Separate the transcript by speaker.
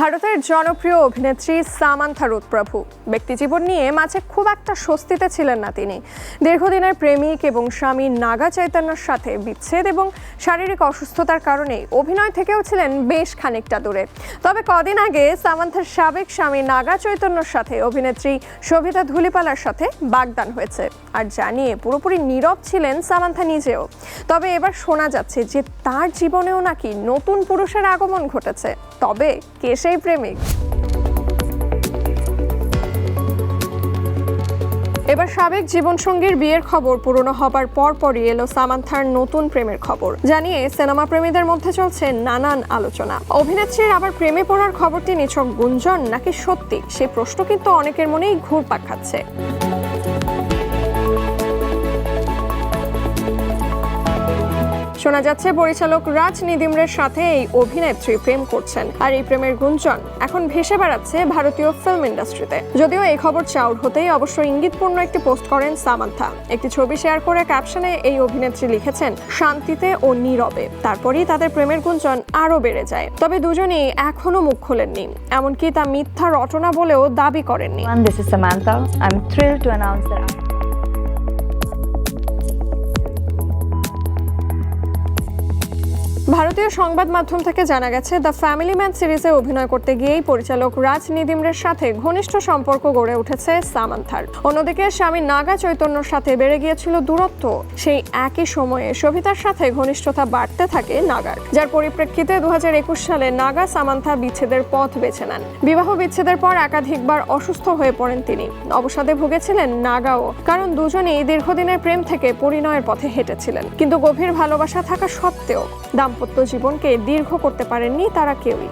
Speaker 1: ভারতের জনপ্রিয় অভিনেত্রী সামান্থা রুথ প্রভু ব্যক্তিজীবন নিয়ে মাঝে খুব একটা স্বস্তিতে ছিলেন না তিনি। দীর্ঘদিনের প্রেমিক এবং স্বামী নাগা চৈতন্যর সাথে বিচ্ছেদ এবং শারীরিক অসুস্থতার কারণে অভিনয় থেকেও ছিলেন বেশ খানিকটা দূরে। তবে কদিন আগে সামান্থার সাবেক স্বামী নাগা চৈতন্যর সাথে অভিনেত্রী সবিতা ধুলিপালার সাথে বাগদান হয়েছে। আর জানিয়ে পুরোপুরি নীরব ছিলেন সামান্থা নিজেও। তবে এবার শোনা যাচ্ছে যে তার জীবনেও নাকি নতুন পুরুষের আগমন ঘটেছে। তবে কে সেই প্রেমিক? এবার সাবেক জীবনসঙ্গীর বিয়ের খবর পুরনো হবার পরপরই এলো সামান্থার নতুন প্রেমের খবর। জানিয়ে সিনেমা প্রেমীদের মধ্যে চলছে নানান আলোচনা। অভিনেত্রীর আবার প্রেমে পড়ার খবরটি নিছক গুঞ্জন নাকি সত্যি? সেই প্রশ্ন কিন্তু অনেকের মনেই ঘুরপাক খাচ্ছে। শোনা যাচ্ছে, পরিচালক রাজ নিদিমরের সাথে এই অভিনেত্রী প্রেম করছেন। আর এই প্রেমের গুঞ্জন এখন ভেসে বেড়াচ্ছে ভারতীয় ফিল্ম ইন্ডাস্ট্রিতে যদিও এই খবর চাউর হতেই অবশ্য ইঙ্গিতপূর্ণ একটি পোস্ট করেন সামান্থা। একটি ছবি শেয়ার করে ক্যাপশনে এই অভিনেত্রী লিখেছেন, শান্তিতে ও নীরবে। তারপরেই তাদের প্রেমের গুঞ্জন আরও বেড়ে যায়। তবে দুজনেই এখনও মুখ খোলেননি। এমনকি তা মিথ্যা রটনা বলেও দাবি করেননি.
Speaker 2: I'm thrilled to announce that
Speaker 1: ভারতীয় সংবাদ মাধ্যম থেকে জানা গেছে দ্য ফ্যামিলি ম্যান সিরিজে অভিনয় করতে গিয়েই পরিচালক রাজ নিদিমরের সাথে ঘনিষ্ঠ সম্পর্ক গড়ে উঠেছে সামান্থার। অন্যদিকে স্বামী নাগা চৈতন্যর সাথে বেড়ে গিয়েছিল দূরত্ব। সেই একই সময়ে সবিতার সাথে ঘনিষ্ঠতা বাড়তে থাকে নাগার। যার পরিপ্রেক্ষিতে দু হাজার একুশ সালে নাগা সামান্থা বিচ্ছেদের পথ বেছে নেন। বিবাহ বিচ্ছেদের পর একাধিকবার অসুস্থ হয়ে পড়েন তিনি। অবসাদে ভুগেছিলেন নাগাও, কারণ দুজনেই দীর্ঘদিনের প্রেম থেকে পরিণয়ের পথে হেঁটেছিলেন। কিন্তু গভীর ভালোবাসা থাকা সত্ত্বেও দাম্পত্য জীবনকে দীর্ঘ করতে পারেননি তারা কেউই।